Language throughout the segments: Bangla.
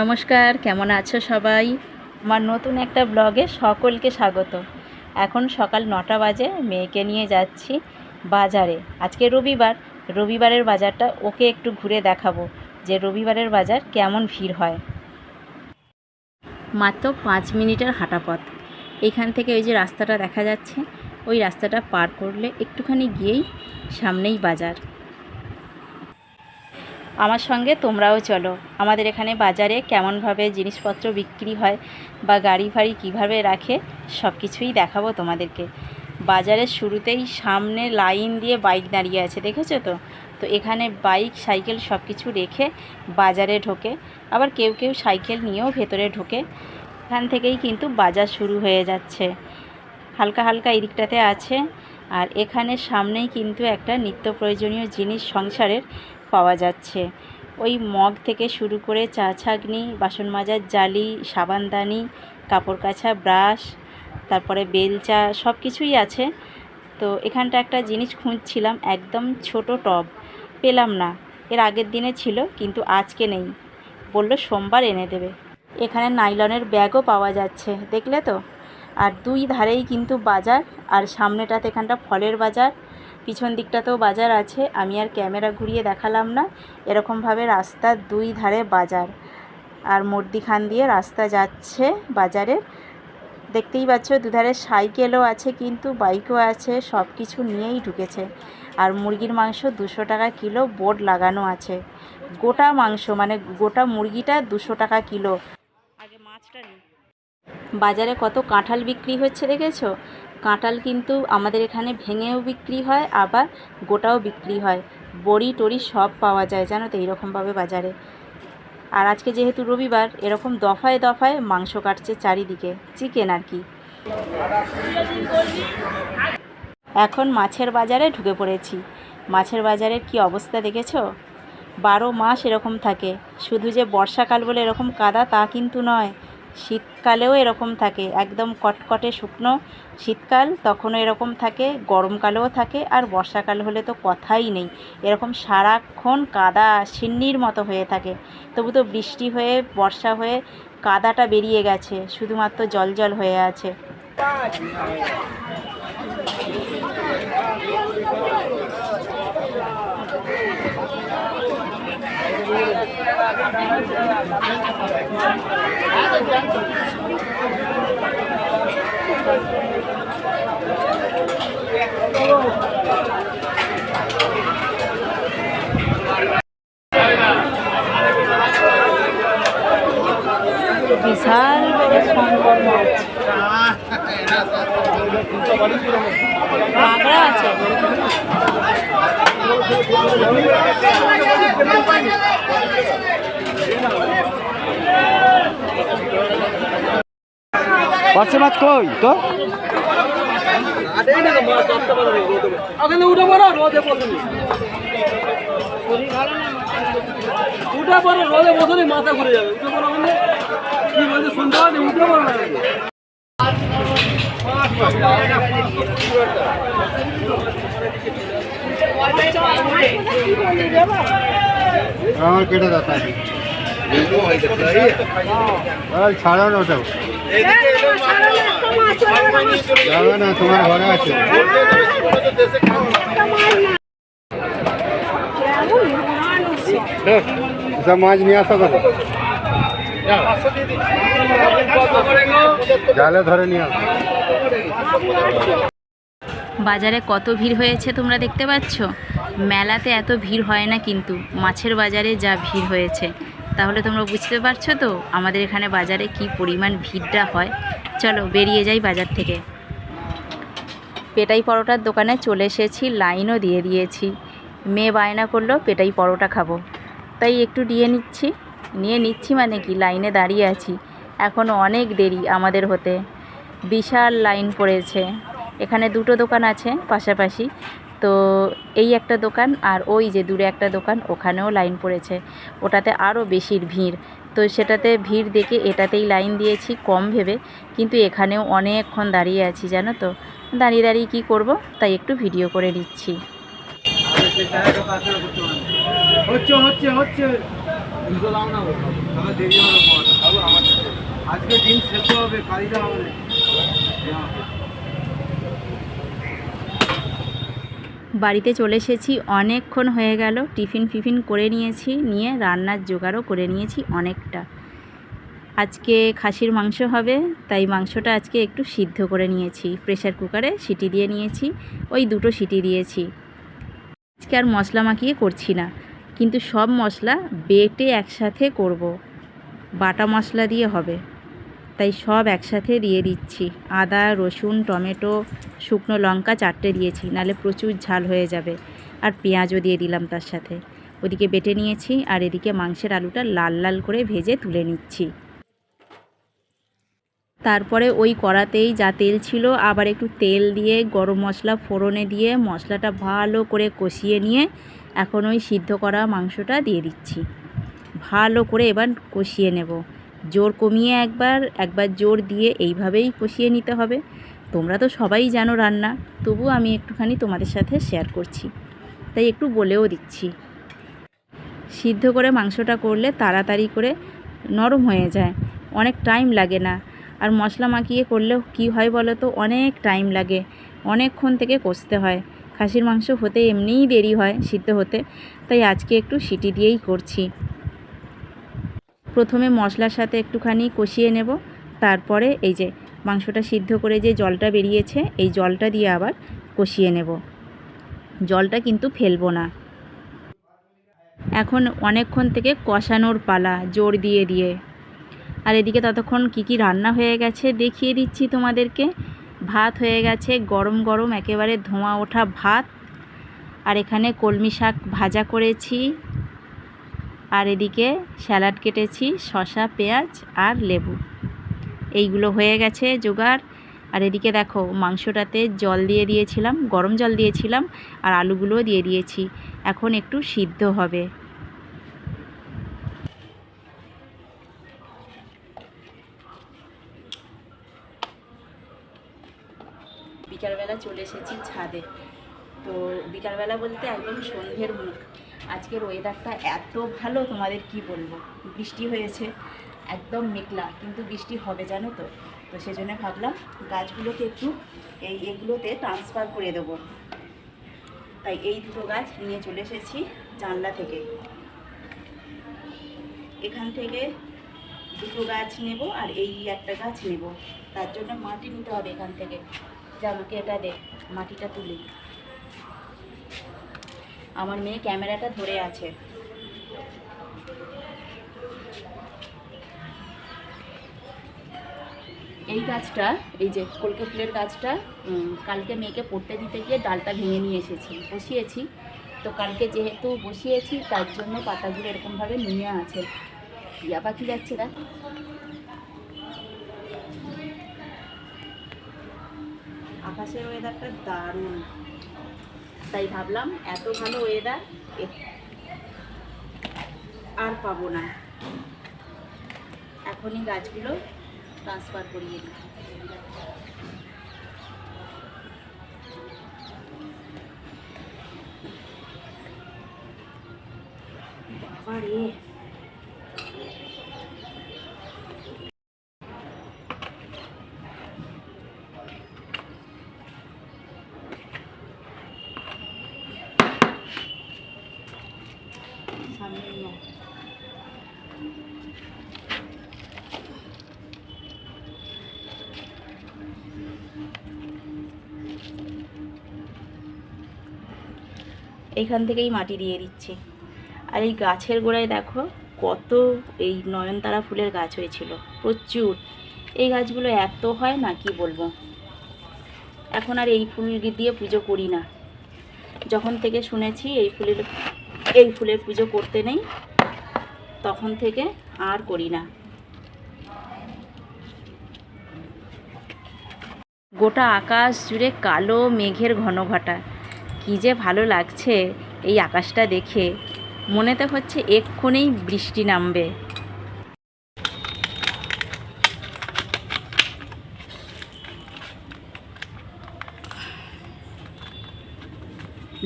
নমস্কার, কেমন আছো সবাই? আমার নতুন একটা ব্লগে সকলকে স্বাগত। এখন সকাল নটা বাজে, মেয়েকে নিয়ে যাচ্ছি বাজারে। আজকে রবিবার, রবিবারের বাজারটা ওকে একটু ঘুরে দেখাবো যে রবিবারের বাজার কেমন ভিড় হয়। মাত্র পাঁচ মিনিটের হাঁটা পথ এইখান থেকে ওই যে রাস্তাটা দেখা যাচ্ছে, ওই রাস্তাটা পার করলে একটুখানি গিয়েই সামনেই বাজার। আমার সঙ্গে তোমরাও চলো। আমাদের এখানে বাজারে কেমনভাবে জিনিসপত্র বিক্রি হয় বা গাড়ি ফাড়ি কীভাবে রাখে সব কিছুই দেখাবো তোমাদেরকে। বাজারের শুরুতেই সামনে লাইন দিয়ে বাইক দাঁড়িয়ে আছে, দেখেছ তো? তো এখানে বাইক, সাইকেল সব কিছু রেখে বাজারে ঢোকে। আবার কেউ কেউ সাইকেল নিয়েও ভেতরে ঢোকে। এখান থেকেই কিন্তু বাজার শুরু হয়ে যাচ্ছে। হালকা হালকা এদিকটাতে আছে। আর এখানে সামনেই কিন্তু একটা নিত্য প্রয়োজনীয় জিনিস সংসারের পাওয়া যাচ্ছে। ওই মগ থেকে শুরু করে চা ছাগনি, বাসন মাজার জালি, সাবানদানি, কাপড় কাচা, ব্রাশ, তারপরে বেলচা সব কিছুই আছে। তো এখানটা একটা জিনিস খুঁজছিলাম, একদম ছোট টব। পেলাম না। এর আগের দিনে ছিল, কিন্তু আজকে নেই। বলল সোমবার এনে দেবে। এখানে নাইলনের ব্যাগও পাওয়া যাচ্ছে। দেখলে তো? আর দুই ধারেই কিন্তু বাজার, আর সামনেটাতে এখানটা ফলের বাজার, পিছন দিকটাতেও বাজার আছে। আমি আর ক্যামেরা ঘুরিয়ে দেখালাম না, এরকমভাবে রাস্তার দুই ধারে বাজার। আর মর্দিখান দিয়ে রাস্তা যাচ্ছে বাজারে দেখতেই পাচ্ছ, দুধারে সাইকেলও আছে কিন্তু, বাইকও আছে সব কিছু নিয়েই ঢুকেছে। আর মুরগির মাংস দুশো টাকা কিলো বোর্ড লাগানো আছে। গোটা মাংস মানে গোটা মুরগিটা দুশো টাকা কিলো। আগে মাছটা নিই। বাজারে কত কাঁঠাল বিক্রি হচ্ছে দেখেছ? কাঁঠাল কিন্তু আমাদের এখানে ভেঙেও বিক্রি হয়, আবার গোটাও বিক্রি হয়। বড়ি টড়ি সব পাওয়া যায়, জানো তো, এইরকমভাবে বাজারে। আর আজকে যেহেতু রবিবার, এরকম দফায় দফায় মাংস কাটছে চারিদিকে, চিকেন আর কি। এখন মাছের বাজারে ঢুকে পড়েছি। মাছের বাজারের কি অবস্থা দেখেছ? বারো মাস এরকম থাকে। শুধু যে বর্ষাকাল বলে এরকম কাদা তা কিন্তু নয়। শীতকালেও এরকম থাকে, একদম কটকটে শুকনো শীতকাল তখনও এরকম থাকে, গরমকালেও থাকে আর বর্ষাকাল হলে তো কথাই নেই। এরকম সারাক্ষণ কাদা সিন্নির মতো হয়ে থাকে। তবু তো বৃষ্টি হয়ে, বর্ষা হয়ে কাদাটা বেরিয়ে গেছে, শুধুমাত্র জল জল হয়ে আছে। বিশাল বড় শঙ্কর মাছ আছে। পার্সে মাছ কই? তো? উঠে রোদে মাথা ঘুরে যাবে। উঠে কি বলছে শুনতে উঠে আমার কেটে দাতা ছাড়াও না ওটাও। বাজারে কত ভিড় হয়েছে তোমরা দেখতে পাচ্ছ? মেলাতে এত ভিড় হয় না কিন্তু, মাছের বাজারে যা ভিড় হয়েছে। তাহলে তোমরা বুঝতে পারছ তো আমাদের এখানে বাজারে কি পরিমাণ ভিড়টা হয়? চলো বেরিয়ে যাই বাজার থেকে। পেটাই পরোটার দোকানে চলে এসেছি, লাইনও দিয়ে দিয়েছি। মেয়ে বায়না করল, পেটাই পরোটা খাব। তাই একটু দিয়ে নিচ্ছি। নিয়ে নিচ্ছি মানে কি? লাইনে দাঁড়িয়ে আছি। এখনও অনেক দেরি আমাদের হতে। বিশাল লাইন পড়েছে। এখানে দুটো দোকান আছে পাশাপাশি। তো এই একটা দোকান আর ওই যে দূরে একটা দোকান, ওখানেও লাইন পড়েছে। ওটাতে আরও বেশির ভিড়। তো সেটাতে ভিড় দেখে এটাতেই লাইন দিয়েছি, কম ভেবে। কিন্তু এখানেও অনেকক্ষণ দাঁড়িয়ে আছি, জানো তো? দাঁড়িয়ে দাঁড়িয়ে কী করব? তাই একটু ভিডিও করে নিচ্ছি হচ্ছে হচ্ছে হচ্ছে। দুশো দাও না তবে দেরি হলো খাওয়াটা খাব আমার আজকে দিন সেদ্ধ হবে কালিটা হবে বাড়িতে চলে এসেছি, অনেকক্ষণ হয়ে গেল, টিফিন ফিফিন করে নিয়েছি, নিয়ে রান্নার জোগাড়ও করে নিয়েছি অনেকটা। আজকে খাসির মাংস হবে, তাই মাংসটা আজকে একটু সিদ্ধ করে নিয়েছি। প্রেসার কুকারে সিটি দিয়ে নিয়েছি, ওই দুটো সিটি দিয়েছি। আজকে আর মশলা মাখিয়ে করছি না, কিন্তু সব মশলা বেটে একসাথে করব। বাটা মশলা দিয়ে হবে। তাই সব একসাথে দিয়ে দিচ্ছি। আদা, রসুন, টমেটো, শুকনো লঙ্কা চারটে দিয়েছি, নালে প্রচুর ঝাল হয়ে যাবে। আর পেঁয়াজও দিয়ে দিলাম তার সাথে। ওদিকে বেটে নিয়েছি আর এদিকে মাংসের আলুটা লাল লাল করে ভেজে তুলে নিচ্ছি। তারপরে ওই কড়াতেই যা তেল ছিল, আবার একটু তেল দিয়ে, গরম মশলা ফোড়নে দিয়ে, মশলাটা ভালো করে কষিয়ে নিয়ে এখন ওই সিদ্ধ করা মাংসটা দিয়ে দিচ্ছি। ভালো করে এবার কষিয়ে নেব। জোর কমিয়ে একবার একবার জোর দিয়ে এইভাবেই কষিয়ে নিতে হবে। তোমরা তো সবাই জানো রান্না তবু আমি একটুখানি তোমাদের সাথে শেয়ার করছি। তাই একটু বলেও দিচ্ছি। সিদ্ধ করে মাংসটা করলে তাড়াতাড়ি করে নরম হয়ে যায়। অনেক টাইম লাগে না। আর মশলা মাখিয়ে করলেও কী হয় বলো তো? অনেক টাইম লাগে। অনেকক্ষণ থেকে কষতে হয়। খাসির মাংস হতে এমনিই দেরি হয় সিদ্ধ হতে। তাই আজকে একটু সিটি দিয়েই করছি। প্রথমে মশলার সাথে একটুখানি কষিয়ে নেব। তারপরে এই যে মাংসটা সিদ্ধ করে যে জলটা বেরিয়েছে, এই জলটা দিয়ে আবার কষিয়ে নেব। জলটা কিন্তু ফেলব না। এখন অনেকক্ষণ থেকে কষানোর পালা, জোর দিয়ে দিয়ে। আর এদিকে ততক্ষণ কি কি রান্না হয়ে গেছে দেখিয়ে দিচ্ছি তোমাদেরকে। ভাত হয়ে গেছে গরম গরম, একেবারে ধোঁয়া ওঠা ভাত। আর এখানে কলমি শাক ভাজা করেছি। আর এদিকে স্যালাড কেটেছি, শসা, পেঁয়াজ আর লেবু। এইগুলো হয়ে গেছে জোগাড়। আর এদিকে দেখো, মাংসটাতে জল দিয়ে দিয়েছিলাম, গরম জল দিয়েছিলাম আর আলুগুলোও দিয়ে দিয়েছি। এখন একটু সিদ্ধ হবে। বিকালবেলা চলে এসেছি ছাদে। তো বিকালবেলা বলতে একদম সন্ধ্যের মুখ। আজকের ওয়েদারটা এত ভালো, তোমাদের কি বলব? বৃষ্টি হয়েছে, একদম মেঘলা, কিন্তু বৃষ্টি হবে, জানো তো? তো সেজন্য ভাবলাম গাছগুলোকে একটু এই এগুলোতে ট্রান্সফার করে দেবো। তাই এই দুটো গাছ নিয়ে চলে এসেছি জানলা থেকে। এখান থেকে দুটো গাছ নেব আর এই একটা গাছ নেব। তার জন্য মাটি নিতে হবে এখান থেকে। যে আমাকে এটা দে, মাটিটা তুলি। আমার মেয়ে ক্যামেরাটা ধরে আছে। এই গাছটা এই যে কলকে ফুলের গাছটা কালকে মেয়েকে পড়তে দিতে গিয়ে ডালটা ভেঙে নিয়ে এসেছি। বসিয়েছি। তো কালকে যেহেতু বসিয়েছি, তার জন্য পাতাগুলো এরকমভাবে নুয়ে আছে। টিয়া পাখি যাচ্ছে না আকাশের ওয়েদারটা দারুণ। তাই ভাবলাম এত ভালো ওয়েদার আর পাবো না। এখনই গাছগুলো ট্রান্সফার করিয়ে দিই। বাবা রে এইখান থেকেই মাটি দিয়ে দিচ্ছি। আর এই গাছের গোড়ায় দেখো কত এই নয়নতারা ফুলের গাছ হয়েছিল, প্রচুর। এই গাছগুলো এত হয় না, কি বলব? এখন আর এই ফুল দিয়ে পুজো করি না। যখন থেকে শুনেছি এই ফুলের এই ফুলের পুজো করতে নেই, তখন থেকে আর করি না। গোটা আকাশ জুড়ে কালো মেঘের ঘন ঘটা কী যে ভালো লাগছে এই আকাশটা দেখে। মনেতে হচ্ছে এক্ষুনি বৃষ্টি নামবে।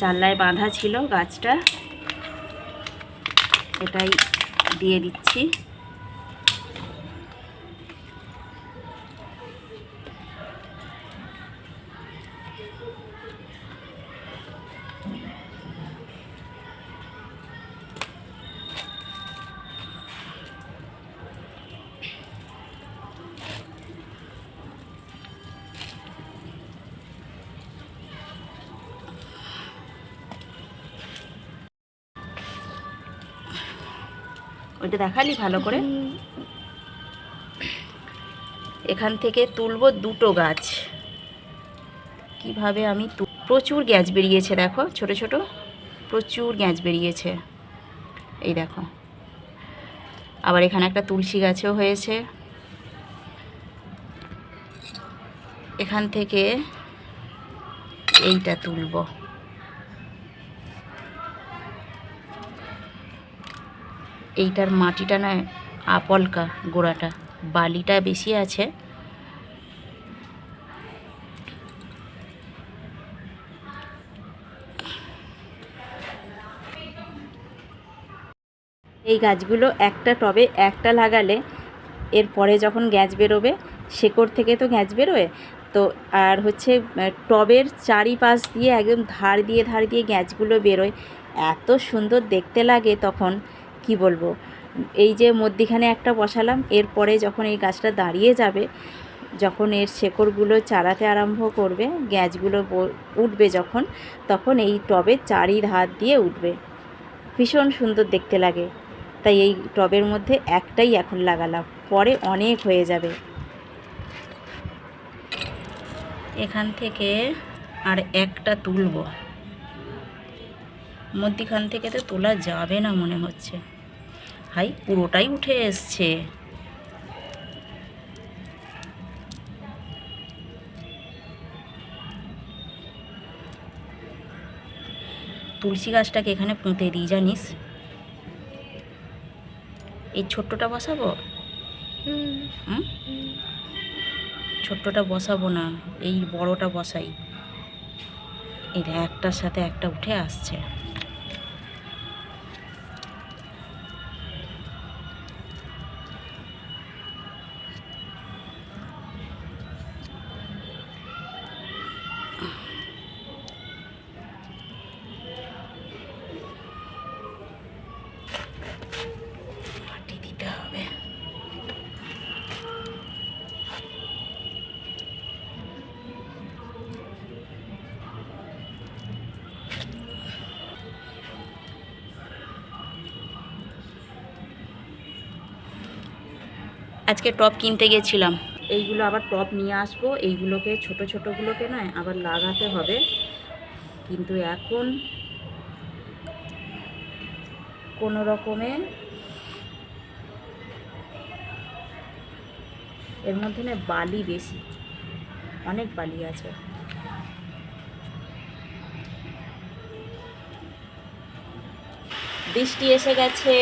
জানলায় বাঁধা ছিল গাছটা। এটাই দিয়ে দিচ্ছি। ওইটা দেখালি ভালো করে। এখান থেকে তুলবো দুটো গাছ। কীভাবে আমি প্রচুর গ্যাস বেরিয়েছে দেখো, ছোট ছোট। প্রচুর গ্যাস বেরিয়েছে। এই দেখো। আবার এখানে একটা তুলসী গাছও হয়েছে। এখান থেকে এইটা তুলবো। এইটার মাটিটা না আপলকা গোড়াটা। বালিটা বেশি আছে। এই গাছগুলো একটা টবে একটা লাগালে এরপরে যখন গ্যাস বেরোবে, শেকড় থেকে তো গ্যাস বেরোয়। তো আর হচ্ছে টবের চারিপাশ দিয়ে একদম ধার দিয়ে ধার দিয়ে গ্যাসগুলো বেরোয়। এত সুন্দর দেখতে লাগে তখন। কি বলব? এই যে মধ্যিখানে একটা বসালাম, এরপরে যখন এই গাছটা দাঁড়িয়ে যাবে, যখন এর শেকড়গুলো চালাতে আরম্ভ করবে, গ্যাসগুলো ব- উঠবে যখন, তখন এই টবের চারি ধার দিয়ে উঠবে। ভীষণ সুন্দর দেখতে লাগে। তাই এই টবের মধ্যে একটাই এখন লাগালাম, পরে অনেক হয়ে যাবে। এখান থেকে আর একটা তুলব। মধ্যিখান থেকে তো তোলা যাবে না মনে হচ্ছে। হাই পুরোটাই উঠে এসছে। তুলসী গাছটাকে এখানে পুঁতে দিই জানিস? এই ছোট্টটা বসাবো? হুম। ছোট্টটা বসাবো না এই বড়টা বসাই। দেখ, একটার সাথে একটা উঠে আসছে। আজকে টপ কিনতে গেছিলাম। এইগুলো আবার টপ নিয়ে আসব। এইগুলোকে ছোট ছোটোগুলোকে নয়, আবার লাগাতে হবে। কিন্তু এখন কোনো রকমে এর মধ্যে না বালি বেশি। অনেক বালি আছে। বৃষ্টি এসে গেছে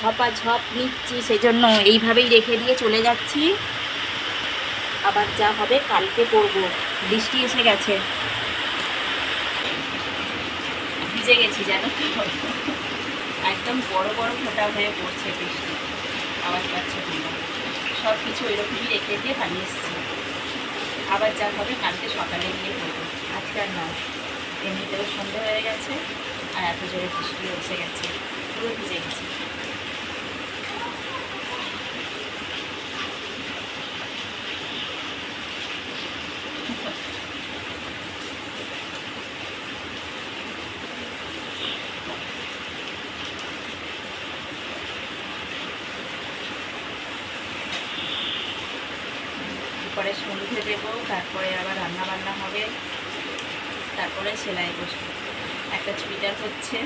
ঝপা ঝপ নিচ্ছি, সেজন্য এইভাবেই রেখে দিয়ে চলে যাচ্ছি। আবার যা হবে কালকে করব, বৃষ্টি এসে গেছে। ভিজে গেছি জানো একদম বড় বড় ফোঁটা হয়ে পড়ছে বৃষ্টি, আওয়াজ পাচ্ছে সব কিছু এরকমই রেখে দিয়ে বানিয়ে এসেছি। আবার যা হবে কালকে সকালে গিয়ে করব। আজকে আর নয়, এমনিতেও সন্ধে হয়ে গেছে। আর এত জোরে বৃষ্টি এসে গেছে, পুরো ভিজে গেছে। পরে সন্ধে দেবো, তারপরে আবার রান্না বান্না হবে, তারপরে সেলাই বসবো। একটা চুড়িদার হচ্ছে।